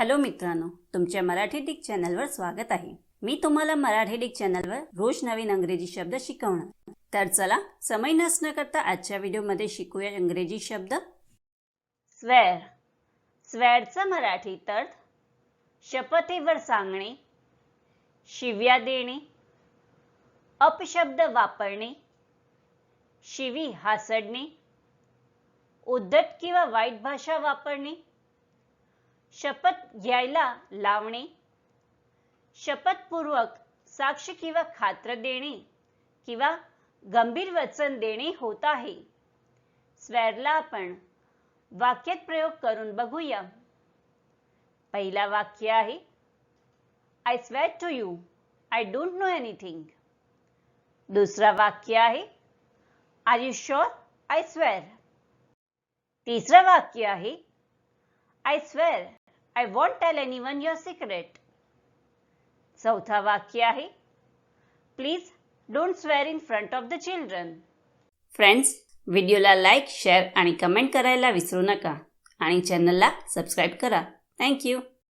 Hello मित्रांनो तुमच्या Marathi Dick चॅनलवर स्वागत आहे. मी तुम्हाला मराठी डिक चॅनलवर रोज नवीन अंग्रेजी शब्द शिकवणार. तर चला समय नसणं करता आजच्या व्हिडिओमध्ये शिकूया इंग्रजी शब्द. स्वेअर. स्वेअरचा मराठी अर्थ शपथेवर सांगणे शिव्या देणे अपशब्द वापरणे शिवी हासडणे उद्धट किंवा वाईट भाषा वापरणे शपथ घ्यायला लावणे. शपथपूर्वक साक्ष किंवा खात्र देणे किंवा गंभीर वचन देणे होत आहे. स्वेअरला आपण वाक्यात प्रयोग करून बघूया. पहिला वाक्य आहे I swear to you I don't know anything दुसरा वाक्य आहे are you sure I swear तिसरं वाक्य आहे I swear I won't tell anyone your secret चौथा वाक्य आहे. Please don't swear in front of the children friends व्हिडिओला लाईक शेअर आणि कमेंट करायला विसरू नका. आणि चॅनलला सबस्क्राईब करा. थँक्यू